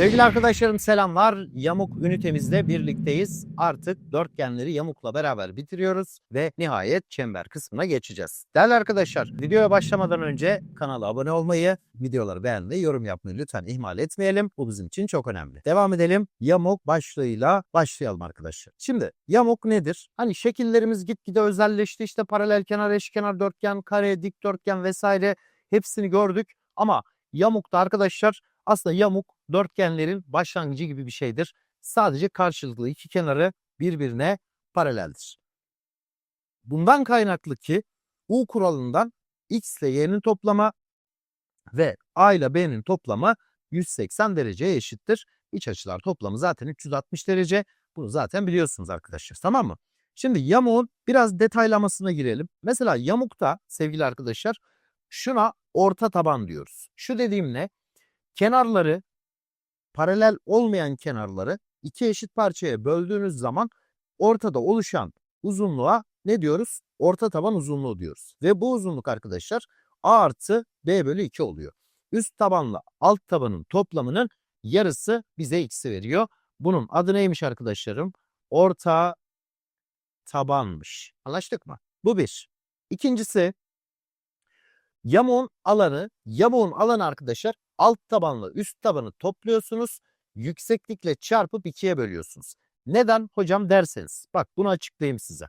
Sevgili arkadaşlarım selamlar. Yamuk ünitemizde birlikteyiz. Artık dörtgenleri yamukla beraber bitiriyoruz ve nihayet çember kısmına geçeceğiz. Değerli arkadaşlar videoya başlamadan önce kanala abone olmayı, videoları beğenmeyi, yorum yapmayı lütfen ihmal etmeyelim. Bu bizim için çok önemli. Devam edelim. Yamuk başlığıyla başlayalım arkadaşlar. Şimdi yamuk nedir? Hani şekillerimiz gitgide özelleşti. İşte paralel kenar, eşkenar, dörtgen, kare, dikdörtgen vesaire hepsini gördük. Ama yamukta arkadaşlar aslında yamuk dörtgenlerin başlangıcı gibi bir şeydir. Sadece karşılıklı iki kenarı birbirine paraleldir. Bundan kaynaklı ki U kuralından X ile Y'nin toplamı ve A ile B'nin toplamı 180 dereceye eşittir. İç açılar toplamı zaten 360 derece. Bunu zaten biliyorsunuz arkadaşlar tamam mı? Şimdi yamuğun biraz detaylamasına girelim. Mesela yamukta sevgili arkadaşlar şuna orta taban diyoruz. Şu dediğim ne? Kenarları paralel olmayan kenarları iki eşit parçaya böldüğünüz zaman ortada oluşan uzunluğa ne diyoruz? Orta taban uzunluğu diyoruz. Ve bu uzunluk arkadaşlar A artı B bölü 2 oluyor. Üst tabanla alt tabanın toplamının yarısı bize x'i veriyor. Bunun adı neymiş arkadaşlarım? Orta tabanmış. Anlaştık mı? Bu bir. İkincisi yamuğun alanı, yamuğun alanı arkadaşlar alt tabanla üst tabanı topluyorsunuz. Yükseklikle çarpıp ikiye bölüyorsunuz. Neden hocam derseniz. Bak bunu açıklayayım size.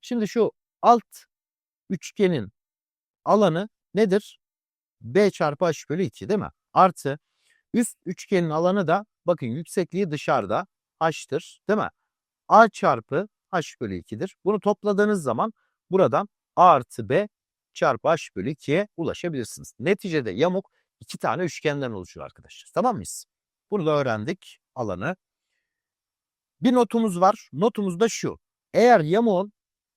Şimdi şu alt üçgenin alanı nedir? B çarpı H bölü 2 değil mi? Artı üst üçgenin alanı da bakın yüksekliği dışarıda H'tır değil mi? A çarpı H bölü 2'dir. Bunu topladığınız zaman buradan A artı B çarpı H bölü 2'ye ulaşabilirsiniz. Neticede yamuk iki tane üçgenden oluşuyor arkadaşlar. Tamam mıyız? Bunu da öğrendik alanı. Bir notumuz var. Notumuz da şu. Eğer yamuğun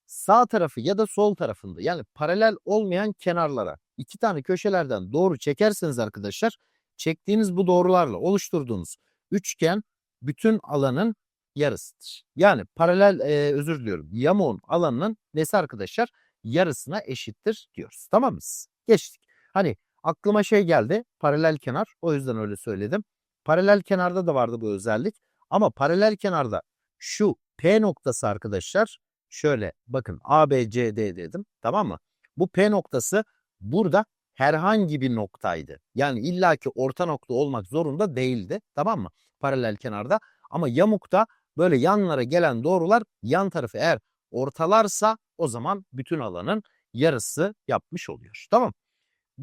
sağ tarafı ya da sol tarafında yani paralel olmayan kenarlara iki tane köşelerden doğru çekerseniz arkadaşlar çektiğiniz bu doğrularla oluşturduğunuz üçgen bütün alanın yarısıdır. Yani paralel e, özür diliyorum yamuğun alanının nesi arkadaşlar? Yarısına eşittir diyoruz. Tamam mıyız? Geçtik. Hani aklıma şey geldi paralel kenar o yüzden öyle söyledim. Paralel kenarda da vardı bu özellik ama paralel kenarda şu P noktası arkadaşlar şöyle bakın A, B, C, D dedim tamam mı? Bu P noktası burada herhangi bir noktaydı. Yani illaki orta nokta olmak zorunda değildi tamam mı? Paralel kenarda ama yamukta böyle yanlara gelen doğrular yan tarafı eğer ortalarsa o zaman bütün alanın yarısı yapmış oluyor. Tamam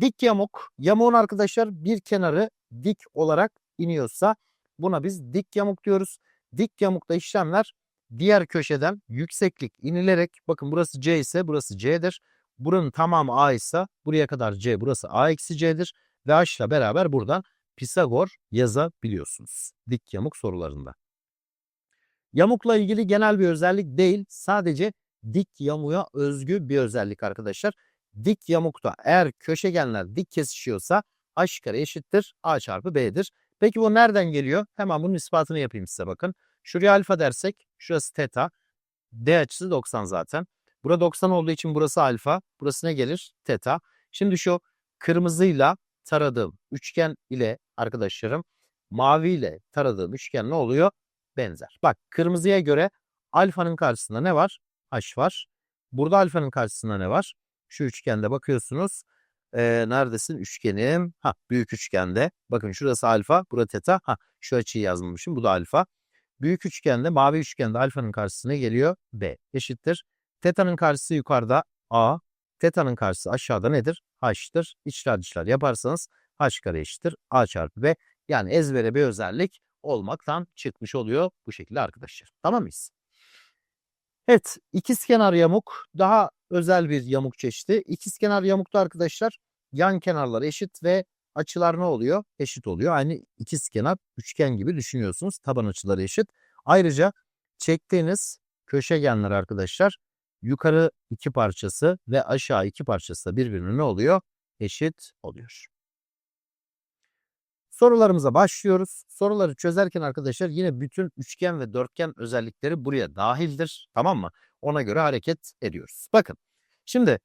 Dik yamuk. Yamuğun arkadaşlar bir kenarı dik olarak iniyorsa buna biz dik yamuk diyoruz. Dik yamukta işlemler diğer köşeden yükseklik inilerek bakın burası C ise burası C'dir. Buranın tamamı A ise buraya kadar C burası A eksi C'dir. Ve H ile beraber buradan Pisagor yazabiliyorsunuz. Dik yamuk sorularında. Yamukla ilgili genel bir özellik değil. Sadece dik yamuğa özgü bir özellik arkadaşlar. Dik yamukta eğer köşegenler dik kesişiyorsa h kare eşittir a çarpı b'dir. Peki bu nereden geliyor? Hemen bunun ispatını yapayım size bakın. Şuraya alfa dersek şurası teta. D açısı 90 zaten. Burada 90 olduğu için burası alfa. Burası ne gelir? Teta. Şimdi şu kırmızıyla taradığım üçgen ile arkadaşlarım maviyle taradığım üçgen ne oluyor? Benzer. Bak kırmızıya göre alfanın karşısında ne var? H var. Burada alfanın karşısında ne var? Şu üçgende bakıyorsunuz. Ee, neredesin üçgenim? Ha büyük üçgende. Bakın şurası alfa, burası teta. Ha şu açıyı yazmamışım. Bu da alfa. Büyük üçgende, mavi üçgende alfanın karşısına geliyor B eşittir. Teta'nın karşısı yukarıda A. Teta'nın karşısı aşağıda nedir? H'tır. İçler dışlar yaparsanız H kare eşittir. A çarpı B. Yani ezbere bir özellik olmaktan çıkmış oluyor bu şekilde arkadaşlar. Tamam mıyız? Evet, ikizkenar yamuk daha özel bir yamuk çeşidi. İkizkenar yamukta arkadaşlar yan kenarlar eşit ve açılar ne oluyor? Eşit oluyor. Aynı ikizkenar üçgen gibi düşünüyorsunuz. Taban açıları eşit. Ayrıca çektiğiniz köşegenler arkadaşlar yukarı iki parçası ve aşağı iki parçası da birbirine ne oluyor? Eşit oluyor. Sorularımıza başlıyoruz. Soruları çözerken arkadaşlar yine bütün üçgen ve dörtgen özellikleri buraya dahildir. Tamam mı? Ona göre hareket ediyoruz. Bakın şimdi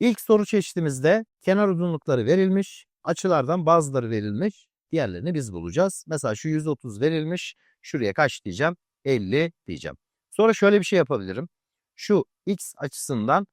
ilk soru çeşitimizde kenar uzunlukları verilmiş. Açılardan bazıları verilmiş. Diğerlerini biz bulacağız. Mesela şu 130 verilmiş. Şuraya kaç diyeceğim? 50 diyeceğim. Sonra şöyle bir şey yapabilirim. Şu x açısından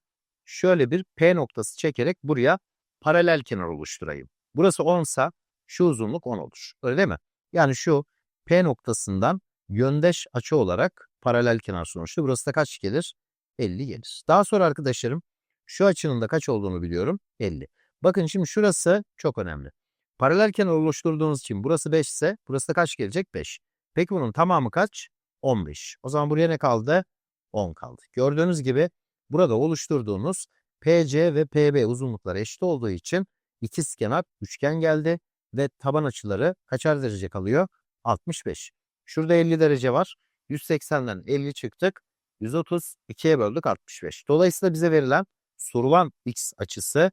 şöyle bir P noktası çekerek buraya paralel kenar oluşturayım. Burası 10 sa şu uzunluk 10 olur. Öyle değil mi? Yani şu P noktasından yöndeş açı olarak paralel kenar sonuçta. Burası da kaç gelir? 50 gelir. Daha sonra arkadaşlarım şu açının da kaç olduğunu biliyorum. 50. Bakın şimdi şurası çok önemli. Paralel kenar oluşturduğunuz için burası 5 ise burası da kaç gelecek? 5. Peki bunun tamamı kaç? 15. O zaman buraya ne kaldı? 10 kaldı. Gördüğünüz gibi burada oluşturduğunuz PC ve PB uzunlukları eşit olduğu için ikizkenar üçgen geldi ve taban açıları kaçar derece kalıyor? 65. Şurada 50 derece var. 180'den 50 çıktık. 130 2'ye böldük 65. Dolayısıyla bize verilen sorulan x açısı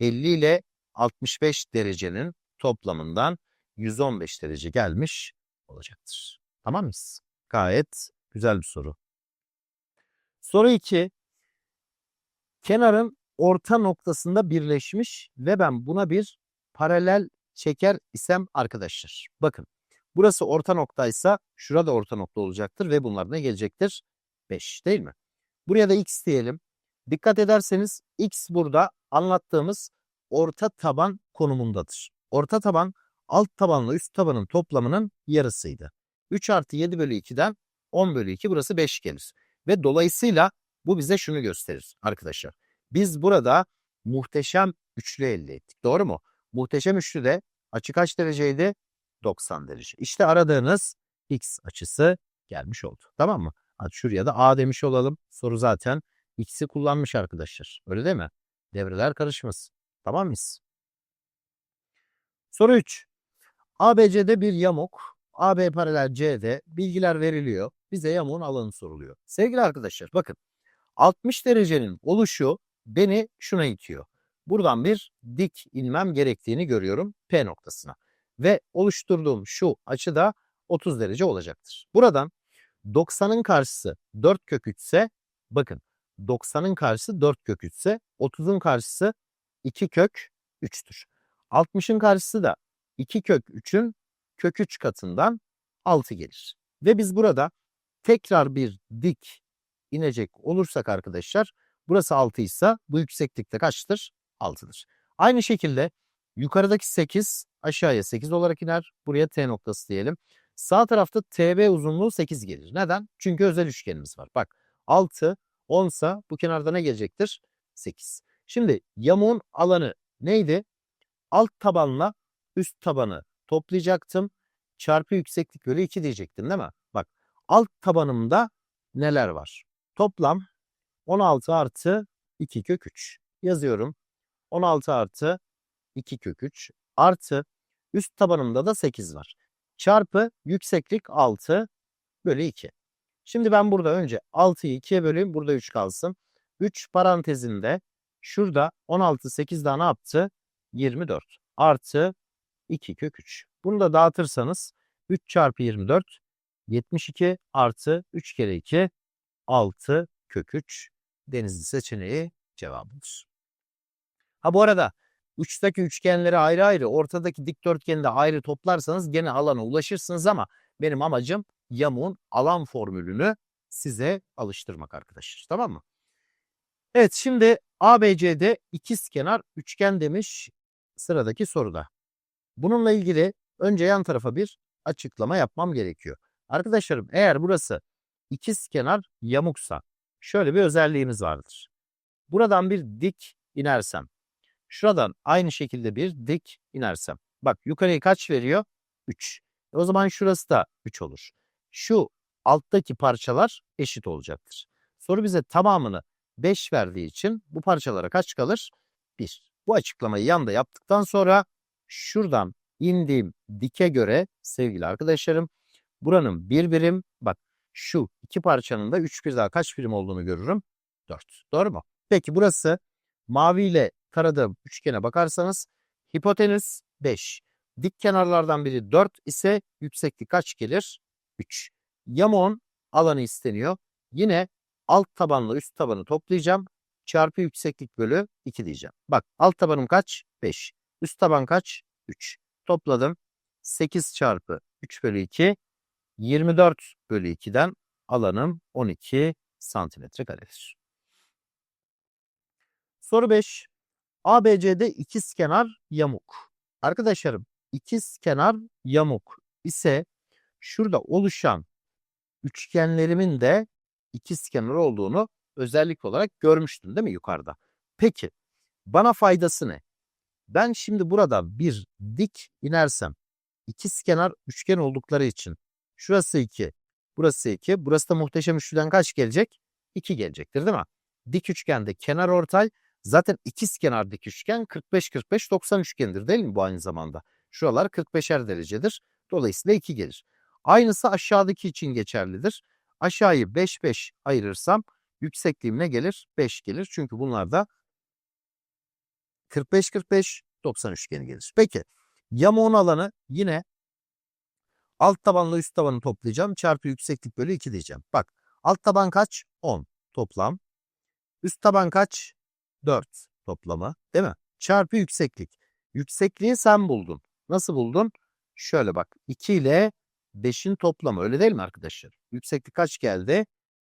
50 ile 65 derecenin toplamından 115 derece gelmiş olacaktır. Tamam mıyız? Gayet güzel bir soru. Soru 2. Kenarın orta noktasında birleşmiş ve ben buna bir paralel çeker isem arkadaşlar. Bakın burası orta noktaysa şurada orta nokta olacaktır ve bunlar ne gelecektir? 5 değil mi? Buraya da x diyelim. Dikkat ederseniz x burada anlattığımız orta taban konumundadır. Orta taban alt tabanla üst tabanın toplamının yarısıydı. 3 artı 7 bölü 2'den 10 bölü 2 burası 5 gelir. Ve dolayısıyla bu bize şunu gösterir arkadaşlar. Biz burada muhteşem üçlü elde ettik. Doğru mu? Muhteşem üçlü de açı kaç dereceydi? 90 derece. İşte aradığınız x açısı gelmiş oldu. Tamam mı? Hadi şuraya da a demiş olalım. Soru zaten x'i kullanmış arkadaşlar. Öyle değil mi? Devreler karışmasın. Tamam mıyız? Soru 3. ABC'de bir yamuk. AB paralel CD bilgiler veriliyor. Bize yamuğun alanı soruluyor. Sevgili arkadaşlar bakın 60 derecenin oluşu beni şuna itiyor. Buradan bir dik inmem gerektiğini görüyorum P noktasına. Ve oluşturduğum şu açı da 30 derece olacaktır. Buradan 90'ın karşısı 4 kök 3 ise bakın 90'ın karşısı 4 kök 3 ise 30'un karşısı 2 kök 3'tür. 60'ın karşısı da 2 kök 3'ün kök 3 katından 6 gelir. Ve biz burada tekrar bir dik inecek olursak arkadaşlar burası 6 ise bu yükseklikte kaçtır? 6'dır. Aynı şekilde yukarıdaki 8 aşağıya 8 olarak iner. Buraya T noktası diyelim. Sağ tarafta TB uzunluğu 8 gelir. Neden? Çünkü özel üçgenimiz var. Bak 6, 10 ise bu kenarda ne gelecektir? 8. Şimdi yamuğun alanı neydi? Alt tabanla üst tabanı toplayacaktım. Çarpı yükseklik bölü 2 diyecektim değil mi? Bak alt tabanımda neler var? Toplam 16 artı 2 kök 3. Yazıyorum. 16 artı 2 kök 3 artı üst tabanımda da 8 var. Çarpı yükseklik 6 bölü 2. Şimdi ben burada önce 6'yı 2'ye böleyim. Burada 3 kalsın. 3 parantezinde şurada 16 8 daha ne yaptı? 24 artı 2 kök 3. Bunu da dağıtırsanız 3 çarpı 24 72 artı 3 kere 2 6 kök 3 denizli seçeneği cevabıdır. Ha bu arada uçtaki üçgenleri ayrı ayrı, ortadaki dikdörtgeni de ayrı toplarsanız gene alana ulaşırsınız ama benim amacım yamuğun alan formülünü size alıştırmak arkadaşlar. Tamam mı? Evet şimdi ABC'de ikizkenar üçgen demiş sıradaki soruda. Bununla ilgili önce yan tarafa bir açıklama yapmam gerekiyor. Arkadaşlarım eğer burası ikizkenar yamuksa şöyle bir özelliğimiz vardır. Buradan bir dik inersem, şuradan aynı şekilde bir dik inersem. Bak yukarıya kaç veriyor? 3. E o zaman şurası da 3 olur. Şu alttaki parçalar eşit olacaktır. Soru bize tamamını 5 verdiği için bu parçalara kaç kalır? 1. Bu açıklamayı yanda yaptıktan sonra şuradan indiğim dike göre sevgili arkadaşlarım buranın bir birim bak şu iki parçanın da 3 bir daha kaç birim olduğunu görürüm? 4. Doğru mu? Peki burası mavi ile taradığım üçgene bakarsanız hipotenüs 5. Dik kenarlardan biri 4 ise yükseklik kaç gelir? 3. Yamuğun alanı isteniyor. Yine alt tabanla üst tabanı toplayacağım. Çarpı yükseklik bölü 2 diyeceğim. Bak alt tabanım kaç? 5. Üst taban kaç? 3. Topladım. 8 çarpı 3 bölü 2 24 bölü 2'den alanım 12 santimetre karedir. Soru 5. ABC'de ikizkenar yamuk. Arkadaşlarım ikizkenar yamuk ise şurada oluşan üçgenlerimin de ikizkenar olduğunu özellik olarak görmüştün değil mi yukarıda? Peki bana faydası ne? Ben şimdi burada bir dik inersem ikizkenar üçgen oldukları için şurası 2, burası 2, burası da muhteşem üçlüden kaç gelecek? 2 gelecektir değil mi? Dik üçgende kenar ortay zaten ikiz kenar dik üçgen 45-45 90 üçgendir değil mi bu aynı zamanda? Şuralar 45'er derecedir. Dolayısıyla 2 gelir. Aynısı aşağıdaki için geçerlidir. Aşağıyı 5-5 ayırırsam yüksekliğim ne gelir? 5 gelir. Çünkü bunlar da 45-45 90 üçgeni gelir. Peki yamuğun alanı yine alt tabanla üst tabanı toplayacağım. Çarpı yükseklik bölü 2 diyeceğim. Bak alt taban kaç? 10 toplam. Üst taban kaç? 4 toplamı değil mi? Çarpı yükseklik. Yüksekliği sen buldun. Nasıl buldun? Şöyle bak 2 ile 5'in toplamı öyle değil mi arkadaşlar? Yükseklik kaç geldi?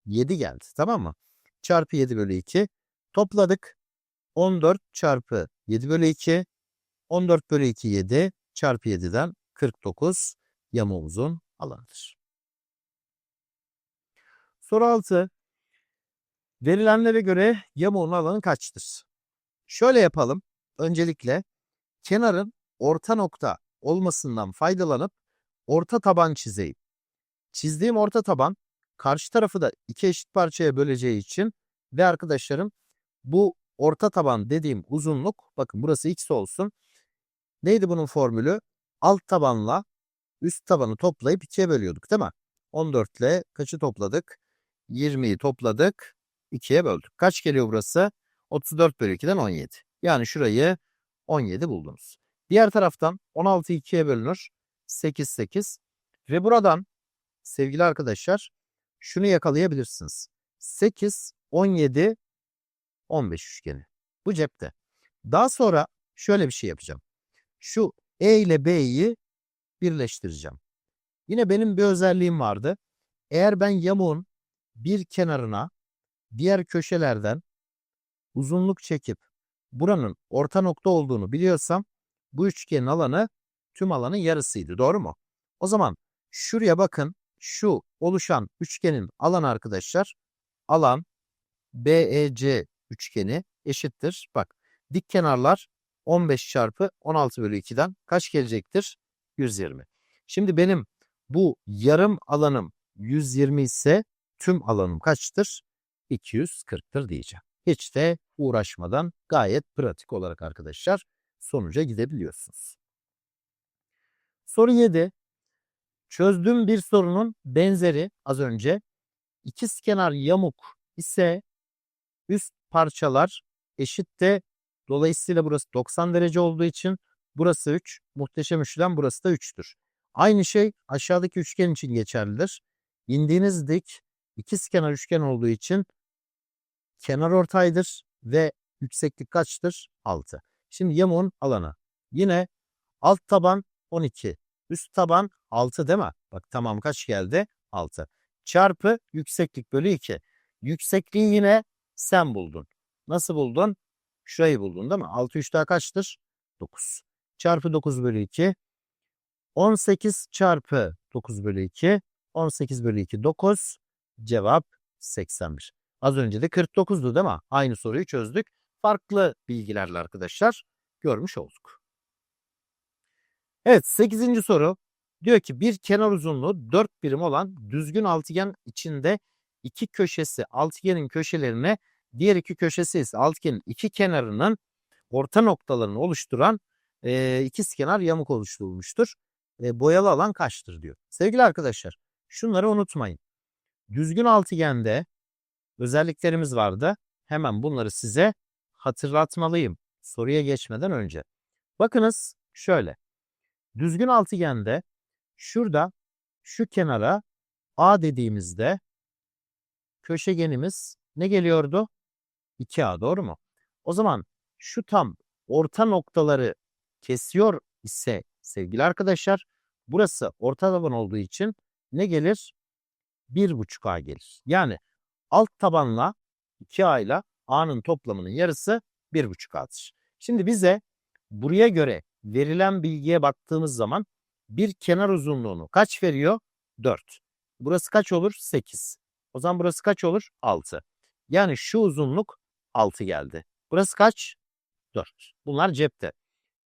7 geldi tamam mı? Çarpı 7 bölü 2. Topladık. 14 çarpı 7 bölü 2. 14 bölü 2 7 çarpı 7'den 49 yamuğumuzun alanıdır. Soru 6. Verilenlere göre yamuğun alanı kaçtır? Şöyle yapalım. Öncelikle kenarın orta nokta olmasından faydalanıp orta taban çizeyim. Çizdiğim orta taban karşı tarafı da iki eşit parçaya böleceği için ve arkadaşlarım bu orta taban dediğim uzunluk bakın burası x olsun. Neydi bunun formülü? Alt tabanla üst tabanı toplayıp ikiye bölüyorduk değil mi? 14 ile kaçı topladık? 20'yi topladık. 2'ye böldük. Kaç geliyor burası? 34 bölü 2'den 17. Yani şurayı 17 buldunuz. Diğer taraftan 16 2'ye bölünür. 8 8. Ve buradan sevgili arkadaşlar şunu yakalayabilirsiniz. 8 17 15 üçgeni. Bu cepte. Daha sonra şöyle bir şey yapacağım. Şu E ile B'yi birleştireceğim. Yine benim bir özelliğim vardı. Eğer ben yamuğun bir kenarına diğer köşelerden uzunluk çekip buranın orta nokta olduğunu biliyorsam bu üçgenin alanı tüm alanın yarısıydı. Doğru mu? O zaman şuraya bakın. Şu oluşan üçgenin alanı arkadaşlar alan BEC üçgeni eşittir. Bak dik kenarlar 15 çarpı 16 bölü 2'den kaç gelecektir? 120. Şimdi benim bu yarım alanım 120 ise tüm alanım kaçtır? 240'tır diyeceğim. Hiç de uğraşmadan gayet pratik olarak arkadaşlar sonuca gidebiliyorsunuz. Soru 7. Çözdüğüm bir sorunun benzeri az önce ikizkenar yamuk ise üst parçalar eşit de dolayısıyla burası 90 derece olduğu için burası 3, muhteşem üçlem burası da 3'tür. Aynı şey aşağıdaki üçgen için geçerlidir. İndiğiniz dik ikizkenar üçgen olduğu için kenar ortaydır ve yükseklik kaçtır? 6. Şimdi yamuğun alanı. Yine alt taban 12. Üst taban 6 değil mi? Bak tamam kaç geldi? 6. Çarpı yükseklik bölü 2. Yüksekliği yine sen buldun. Nasıl buldun? Şurayı buldun değil mi? 6 3 daha kaçtır? 9. Çarpı 9 bölü 2. 18 çarpı 9 bölü 2. 18 bölü 2 9. Cevap 81. Az önce de 49'du değil mi? Aynı soruyu çözdük. Farklı bilgilerle arkadaşlar görmüş olduk. Evet 8. soru. Diyor ki bir kenar uzunluğu 4 birim olan düzgün altıgen içinde iki köşesi altıgenin köşelerine diğer iki köşesi ise altıgenin iki kenarının orta noktalarını oluşturan e, ikizkenar yamuk oluşturulmuştur. E, boyalı alan kaçtır diyor. Sevgili arkadaşlar şunları unutmayın. Düzgün altıgende özelliklerimiz vardı. Hemen bunları size hatırlatmalıyım soruya geçmeden önce. Bakınız şöyle. Düzgün altıgende şurada şu kenara A dediğimizde köşegenimiz ne geliyordu? 2A doğru mu? O zaman şu tam orta noktaları kesiyor ise sevgili arkadaşlar Burası orta taban olduğu için ne gelir? 1,5A gelir. Yani alt tabanla 2A ile A'nın toplamının yarısı 1,5A'dır. Şimdi bize buraya göre verilen bilgiye baktığımız zaman bir kenar uzunluğunu kaç veriyor? 4. Burası kaç olur? 8. O zaman burası kaç olur? 6. Yani şu uzunluk 6 geldi. Burası kaç? 4. Bunlar cepte.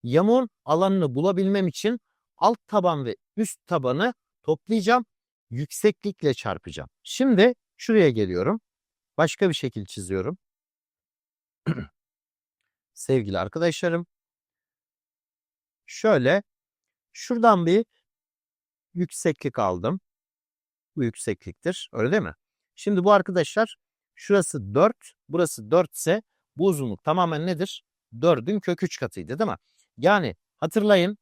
Yamuğun alanını bulabilmem için alt taban ve üst tabanı toplayacağım. Yükseklikle çarpacağım. Şimdi şuraya geliyorum. Başka bir şekil çiziyorum. Sevgili arkadaşlarım. Şöyle şuradan bir yükseklik aldım. Bu yüksekliktir. Öyle değil mi? Şimdi bu arkadaşlar şurası 4, burası 4 ise bu uzunluk tamamen nedir? 4'ün kök 3 katıydı değil mi? Yani hatırlayın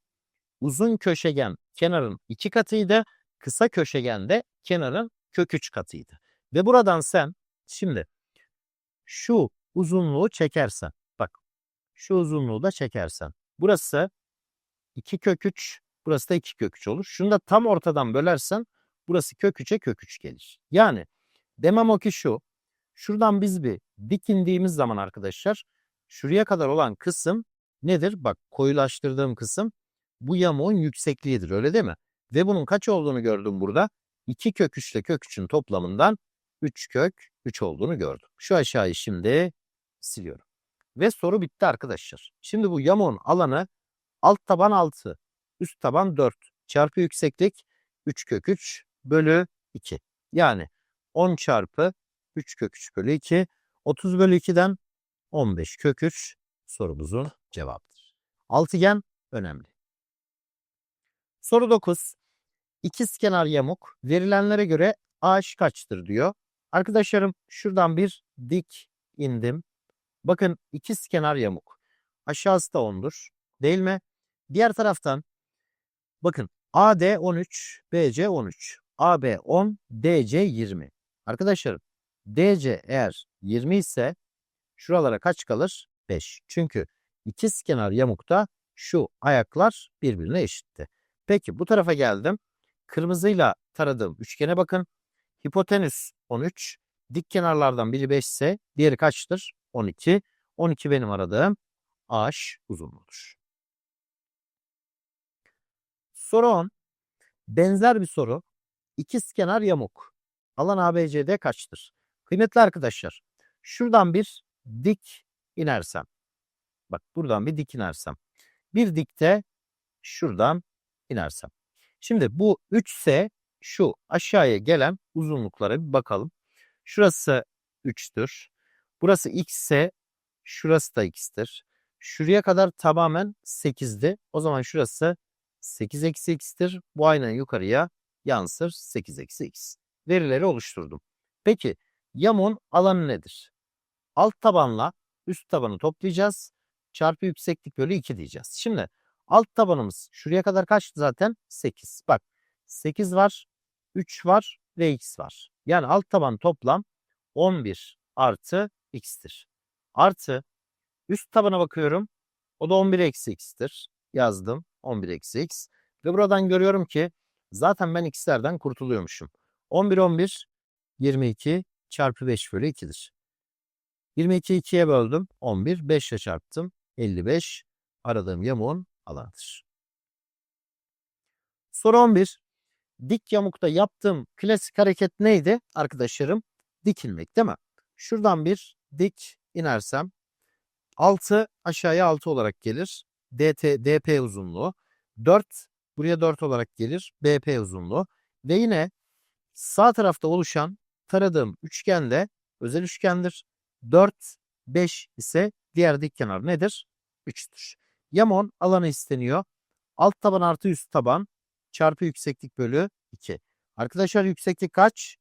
uzun köşegen kenarın 2 katıydı. Kısa köşegen de kenarın kök 3 katıydı. Ve buradan sen şimdi şu uzunluğu çekersen bak şu uzunluğu da çekersen burası 2 kök 3 burası da 2 kök 3 olur. Şunu da tam ortadan bölersen burası kök 3'e kök 3 gelir. Yani demem o ki şu şuradan biz bir dik indiğimiz zaman arkadaşlar şuraya kadar olan kısım nedir? Bak koyulaştırdığım kısım bu yamuğun yüksekliğidir öyle değil mi? Ve bunun kaç olduğunu gördüm burada. 2 kök 3 ile kök 3'ün toplamından 3 kök 3 olduğunu gördüm. Şu aşağıyı şimdi siliyorum. Ve soru bitti arkadaşlar. Şimdi bu yamuğun alanı alt taban 6, üst taban 4 çarpı yükseklik 3 kök 3 bölü 2. Yani 10 çarpı 3 kök 3 bölü 2. 30 bölü 2'den 15 kök 3 sorumuzun cevabıdır. Altıgen önemli. Soru 9. İkizkenar yamuk verilenlere göre AH kaçtır diyor. Arkadaşlarım şuradan bir dik indim. Bakın ikizkenar yamuk. Aşağısı da 10'dur. Değil mi? Diğer taraftan bakın AD 13, BC 13. AB 10, DC 20. Arkadaşlarım DC eğer 20 ise şuralara kaç kalır? 5. Çünkü ikizkenar yamukta şu ayaklar birbirine eşitti. Peki bu tarafa geldim. Kırmızıyla taradığım üçgene bakın. Hipotenüs 13. Dik kenarlardan biri 5 ise diğeri kaçtır? 12. 12 benim aradığım AH uzunluğudur. Soru 10. Benzer bir soru. İkizkenar yamuk. Alan ABCD kaçtır? Kıymetli arkadaşlar, şuradan bir dik inersem. Bak buradan bir dik inersem. Bir dikte şuradan inersem. Şimdi bu 3 ise şu aşağıya gelen uzunluklara bir bakalım. Şurası 3'tür. Burası x ise şurası da x'tir. Şuraya kadar tamamen 8'di. O zaman şurası 8 eksi x'tir. Bu aynen yukarıya yansır 8 eksi x. Verileri oluşturdum. Peki yamun alanı nedir? Alt tabanla üst tabanı toplayacağız. Çarpı yükseklik bölü 2 diyeceğiz. Şimdi alt tabanımız şuraya kadar kaçtı zaten? 8. Bak 8 var, 3 var ve x var. Yani alt taban toplam 11 artı x'tir. Artı üst tabana bakıyorum. O da 11 eksi x'tir. Yazdım 11 eksi x. Ve buradan görüyorum ki zaten ben x'lerden kurtuluyormuşum. 11 11 22 çarpı 5 bölü 2'dir. 22'yi 2'ye böldüm. 11. 5 ile çarptım. 55. Aradığım yamuğun alanıdır. Soru 11. Dik yamukta yaptığım klasik hareket neydi arkadaşlarım? Dikilmek değil mi? Şuradan bir dik inersem 6 aşağıya 6 olarak gelir. DT, DP uzunluğu. 4 buraya 4 olarak gelir. BP uzunluğu. Ve yine sağ tarafta oluşan taradığım üçgende özel üçgendir. 4, 5 ise diğer dik kenar nedir? 3'tür. Yamon alanı isteniyor. Alt taban artı üst taban çarpı yükseklik bölü 2. Arkadaşlar yükseklik kaç?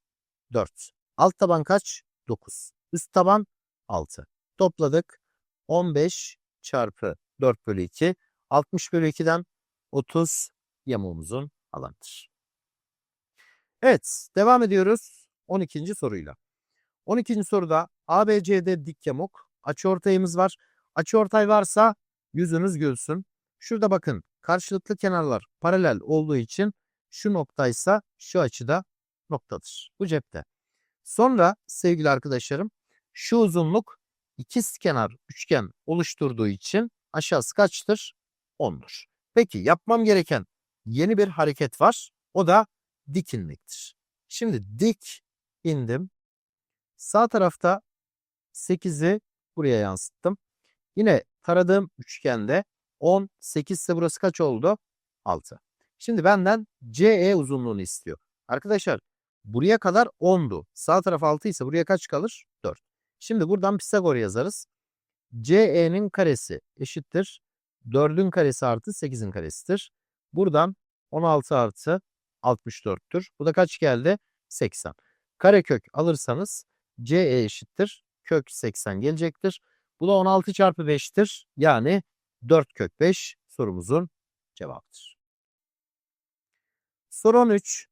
4. Alt taban kaç? 9. Üst taban 6. Topladık. 15 çarpı 4 bölü 2. 60 bölü 2'den 30 yamuğumuzun alanıdır. Evet devam ediyoruz 12. soruyla. 12. soruda ABCD dik yamuk açıortayımız var. Açıortay varsa yüzünüz gülsün. Şurada bakın karşılıklı kenarlar paralel olduğu için şu noktaysa şu açıda noktadır. Bu cepte. Sonra sevgili arkadaşlarım şu uzunluk ikiz kenar üçgen oluşturduğu için aşağısı kaçtır? 10'dur. Peki yapmam gereken yeni bir hareket var. O da dik inmektir. Şimdi dik indim. Sağ tarafta 8'i buraya yansıttım. Yine taradığım üçgende 10, 8 ise burası kaç oldu? 6. Şimdi benden CE uzunluğunu istiyor. Arkadaşlar buraya kadar 10'du. Sağ taraf 6 ise buraya kaç kalır? 4. Şimdi buradan Pisagor yazarız. CE'nin karesi eşittir. 4'ün karesi artı 8'in karesidir. Buradan 16 artı 64'tür. Bu da kaç geldi? 80. Karekök alırsanız CE eşittir. Kök 80 gelecektir. Bu da 16 çarpı 5'tir. Yani 4 kök 5 sorumuzun cevabıdır. Soru 13.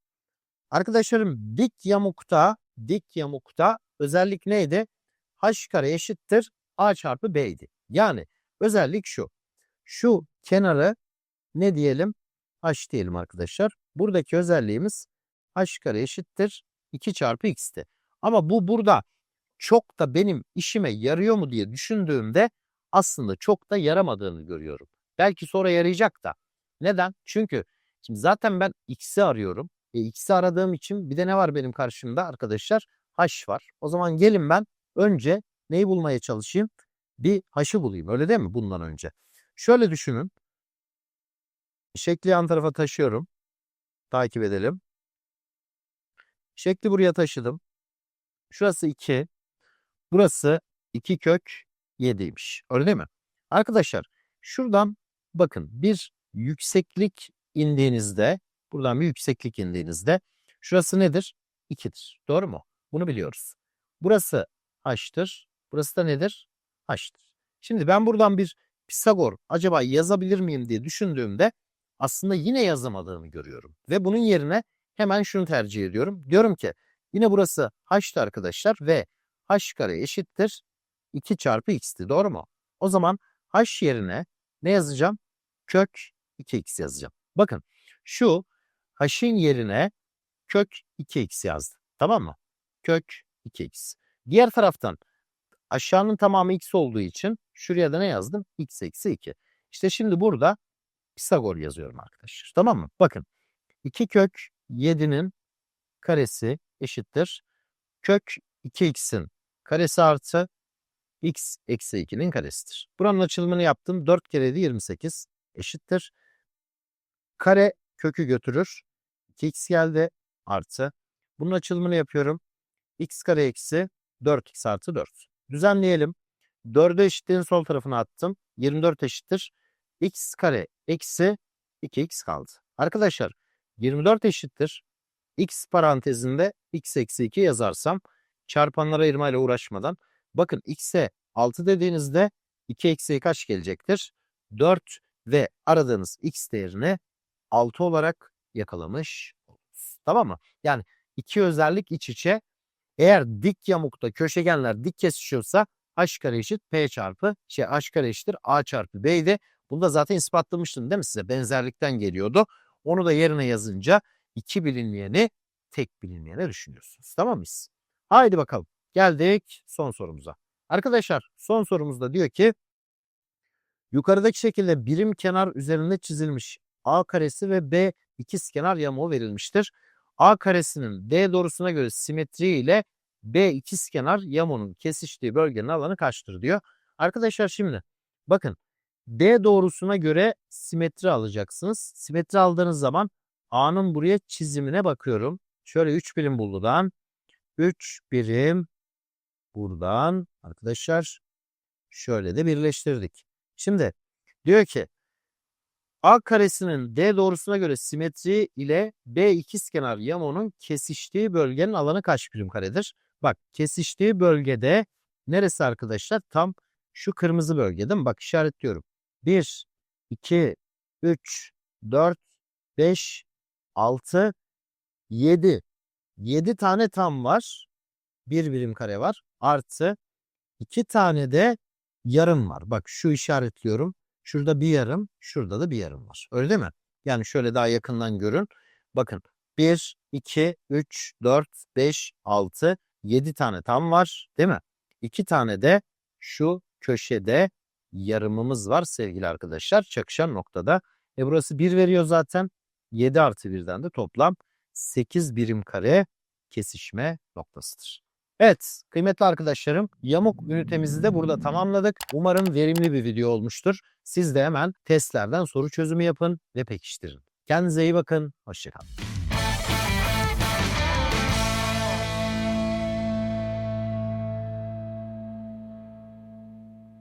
Arkadaşlarım dik yamukta dik yamukta özellik neydi? H kare eşittir A çarpı B idi. Yani özellik şu. Şu kenarı ne diyelim? H diyelim arkadaşlar. Buradaki özelliğimiz H kare eşittir 2 çarpı X'ti. Ama bu burada çok da benim işime yarıyor mu diye düşündüğümde aslında çok da yaramadığını görüyorum. Belki sonra yarayacak da. Neden? Çünkü şimdi zaten ben X'i arıyorum. E, X'i aradığım için bir de ne var benim karşımda arkadaşlar? H var. O zaman gelin ben önce neyi bulmaya çalışayım? Bir H'ı bulayım. Öyle değil mi? Bundan önce. Şöyle düşünün. Şekli yan tarafa taşıyorum. Takip edelim. Şekli buraya taşıdım. Şurası 2. Burası 2 kök 7'ymiş. Öyle değil mi? Arkadaşlar şuradan bakın bir yükseklik indiğinizde buradan bir yükseklik indiğinizde şurası nedir? 2'dir. Doğru mu? Bunu biliyoruz. Burası h'tır. Burası da nedir? h'tır. Şimdi ben buradan bir Pisagor acaba yazabilir miyim diye düşündüğümde aslında yine yazamadığını görüyorum. Ve bunun yerine hemen şunu tercih ediyorum. Diyorum ki yine burası h'tı arkadaşlar ve h kare eşittir 2 çarpı x'ti. Doğru mu? O zaman h yerine ne yazacağım? Kök 2x yazacağım. Bakın şu h'in yerine kök 2x yazdı. Tamam mı? Kök 2x. Diğer taraftan aşağının tamamı x olduğu için şuraya da ne yazdım? x eksi 2. İşte şimdi burada Pisagor yazıyorum arkadaşlar. Tamam mı? Bakın 2 kök 7'nin karesi eşittir. Kök 2x'in karesi artı x eksi 2'nin karesidir. Buranın açılımını yaptım. 4 kere 7 28 eşittir. Kare kökü götürür. 2x geldi artı. Bunun açılımını yapıyorum. x kare eksi 4x artı 4. Düzenleyelim. 4'ü eşitliğin sol tarafına attım. 24 eşittir. x kare eksi 2x kaldı. Arkadaşlar 24 eşittir. x parantezinde x eksi 2 yazarsam çarpanlara ayırmayla uğraşmadan bakın x'e 6 dediğinizde 2 eksiği kaç gelecektir? 4 ve aradığınız x değerini 6 olarak yakalamış oluruz. Tamam mı? Yani iki özellik iç içe eğer dik yamukta köşegenler dik kesişiyorsa h kare eşit p çarpı şey h kare eşittir a çarpı b'ydi. Bunu da zaten ispatlamıştım değil mi size? Benzerlikten geliyordu. Onu da yerine yazınca iki bilinmeyeni tek bilinmeyene düşünüyorsunuz. Tamam mıyız? Haydi bakalım. Geldik son sorumuza. Arkadaşlar son sorumuzda diyor ki yukarıdaki şekilde birim kenar üzerinde çizilmiş A karesi ve B ikizkenar yamuğu verilmiştir. A karesinin D doğrusuna göre simetri ile B ikizkenar yamuğunun kesiştiği bölgenin alanı kaçtır diyor. Arkadaşlar şimdi bakın D doğrusuna göre simetri alacaksınız. Simetri aldığınız zaman A'nın buraya çizimine bakıyorum. Şöyle 3 birim buldudan 3 birim buradan arkadaşlar şöyle de birleştirdik. Şimdi diyor ki A karesinin D doğrusuna göre simetri ile B ikizkenar yamuğunun kesiştiği bölgenin alanı kaç birim karedir? Bak kesiştiği bölgede neresi arkadaşlar? Tam şu kırmızı bölge değil mi? Bak işaretliyorum. 1, 2, 3, 4, 5, 6, 7. 7 tane tam var. Bir birim kare var. Artı 2 tane de yarım var. Bak şu işaretliyorum. Şurada bir yarım, şurada da bir yarım var. Öyle değil mi? Yani şöyle daha yakından görün. Bakın 1, 2, 3, 4, 5, 6, 7 tane tam var değil mi? 2 tane de şu köşede yarımımız var sevgili arkadaşlar. Çakışan noktada. E burası 1 veriyor zaten. 7 artı 1'den de toplam 8 birim kare kesişme noktasıdır. Evet kıymetli arkadaşlarım yamuk ünitemizi de burada tamamladık. Umarım verimli bir video olmuştur. Siz de hemen testlerden soru çözümü yapın ve pekiştirin. Kendinize iyi bakın. Hoşçakalın.